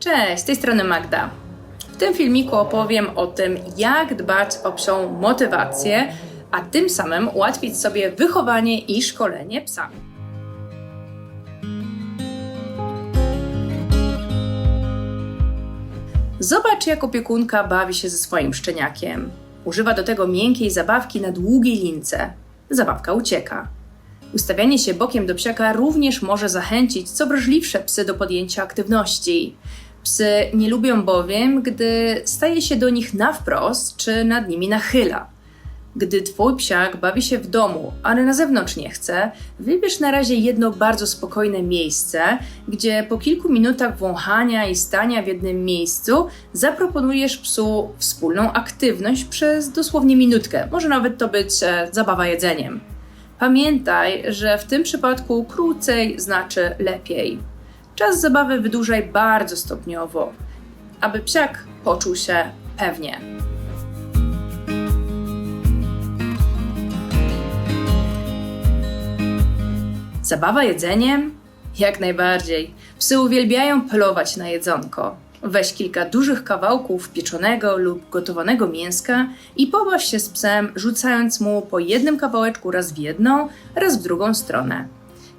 Cześć, z tej strony Magda. W tym filmiku opowiem o tym, jak dbać o psią motywację, a tym samym ułatwić sobie wychowanie i szkolenie psa. Zobacz, jak opiekunka bawi się ze swoim szczeniakiem. Używa do tego miękkiej zabawki na długiej lince. Zabawka ucieka. Ustawianie się bokiem do psiaka również może zachęcić co wrażliwsze psy do podjęcia aktywności. Psy nie lubią bowiem, gdy staje się do nich na wprost czy nad nimi nachyla. Gdy twój psiak bawi się w domu, ale na zewnątrz nie chce, wybierz na razie jedno bardzo spokojne miejsce, gdzie po kilku minutach wąchania i stania w jednym miejscu zaproponujesz psu wspólną aktywność przez dosłownie minutkę. Może nawet to być e, zabawa jedzeniem. Pamiętaj, że w tym przypadku krócej znaczy lepiej. Czas zabawy wydłużaj bardzo stopniowo, aby psiak poczuł się pewnie. Zabawa jedzeniem? Jak najbardziej. Psy uwielbiają polować na jedzonko. Weź kilka dużych kawałków pieczonego lub gotowanego mięska i pobaw się z psem, rzucając mu po jednym kawałeczku raz w jedną, raz w drugą stronę.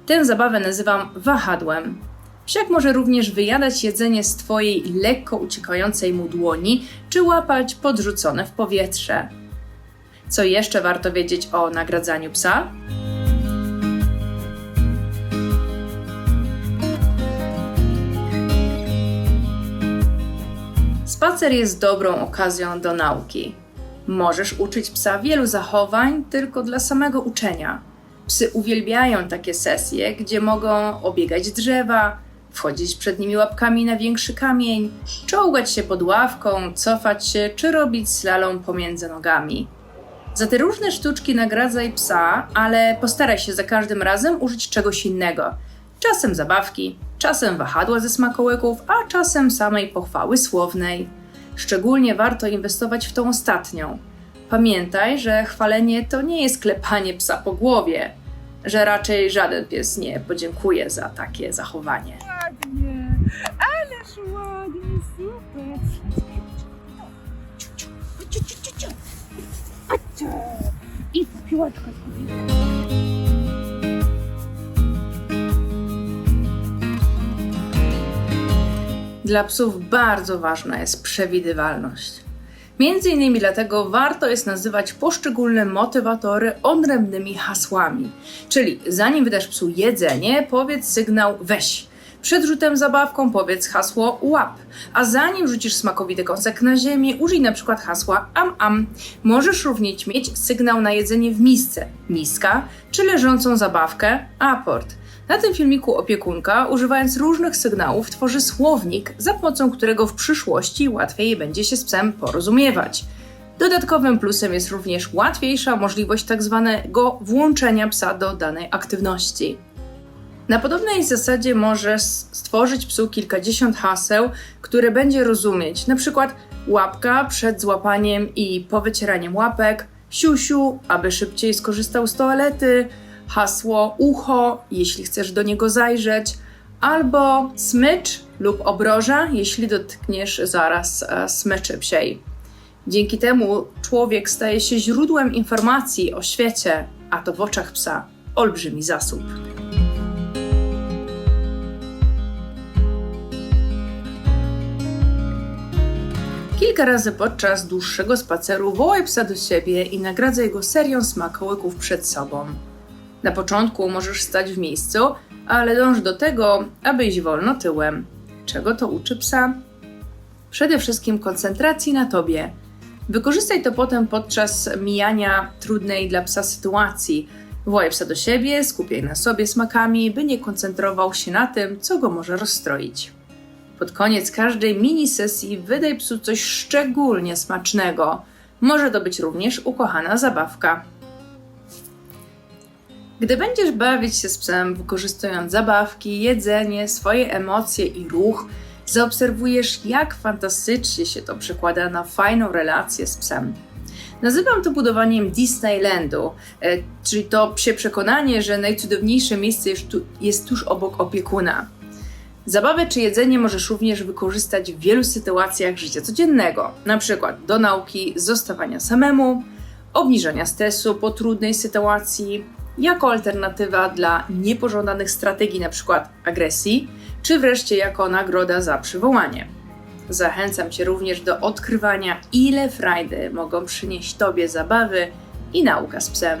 Tę zabawę nazywam wahadłem. Psiak może również wyjadać jedzenie z twojej lekko uciekającej mu dłoni, czy łapać podrzucone w powietrze. Co jeszcze warto wiedzieć o nagradzaniu psa? Spacer jest dobrą okazją do nauki. Możesz uczyć psa wielu zachowań tylko dla samego uczenia. Psy uwielbiają takie sesje, gdzie mogą obiegać drzewa, wchodzić przed nimi łapkami na większy kamień, czołgać się pod ławką, cofać się czy robić slalom pomiędzy nogami. Za te różne sztuczki nagradzaj psa, ale postaraj się za każdym razem użyć czegoś innego. Czasem zabawki, czasem wahadła ze smakołyków, a czasem samej pochwały słownej. Szczególnie warto inwestować w tą ostatnią. Pamiętaj, że chwalenie to nie jest klepanie psa po głowie, że raczej żaden pies nie podziękuje za takie zachowanie. I piłeczka sobie. Dla psów bardzo ważna jest przewidywalność. Między innymi dlatego warto jest nazywać poszczególne motywatory odrębnymi hasłami. Czyli zanim wydasz psu jedzenie, powiedz sygnał weź. Przed rzutem zabawką powiedz hasło łap, a zanim rzucisz smakowity kąsek na ziemię, użyj na przykład hasła am am. Możesz również mieć sygnał na jedzenie w misce, miska, czy leżącą zabawkę, aport. Na tym filmiku opiekunka, używając różnych sygnałów, tworzy słownik, za pomocą którego w przyszłości łatwiej będzie się z psem porozumiewać. Dodatkowym plusem jest również łatwiejsza możliwość tak zwanego włączenia psa do danej aktywności. Na podobnej zasadzie możesz stworzyć psu kilkadziesiąt haseł, które będzie rozumieć, na przykład łapka przed złapaniem i po wycieraniem łapek, siusiu, aby szybciej skorzystał z toalety, hasło ucho, jeśli chcesz do niego zajrzeć, albo smycz lub obroża, jeśli dotkniesz zaraz e, smyczy psiej. Dzięki temu człowiek staje się źródłem informacji o świecie, a to w oczach psa olbrzymi zasób. Kilka razy podczas dłuższego spaceru wołaj psa do siebie i nagradzaj go serią smakołyków przed sobą. Na początku możesz stać w miejscu, ale dąż do tego, aby iść wolno tyłem. Czego to uczy psa? Przede wszystkim koncentracji na tobie. Wykorzystaj to potem podczas mijania trudnej dla psa sytuacji. Wołaj psa do siebie, skupiaj na sobie smakami, by nie koncentrował się na tym, co go może rozstroić. Pod koniec każdej mini sesji wydaj psu coś szczególnie smacznego. Może to być również ukochana zabawka. Gdy będziesz bawić się z psem, wykorzystując zabawki, jedzenie, swoje emocje i ruch, zaobserwujesz, jak fantastycznie się to przekłada na fajną relację z psem. Nazywam to budowaniem Disneylandu, e, czyli to psie przekonanie, że najcudowniejsze miejsce jest, jest tuż obok opiekuna. Zabawę czy jedzenie możesz również wykorzystać w wielu sytuacjach życia codziennego, przykład do nauki zostawania samemu, obniżania stresu po trudnej sytuacji, jako alternatywa dla niepożądanych strategii, np. agresji, czy wreszcie jako nagroda za przywołanie. Zachęcam Cię również do odkrywania, ile frajdy mogą przynieść Tobie zabawy i nauka z psem.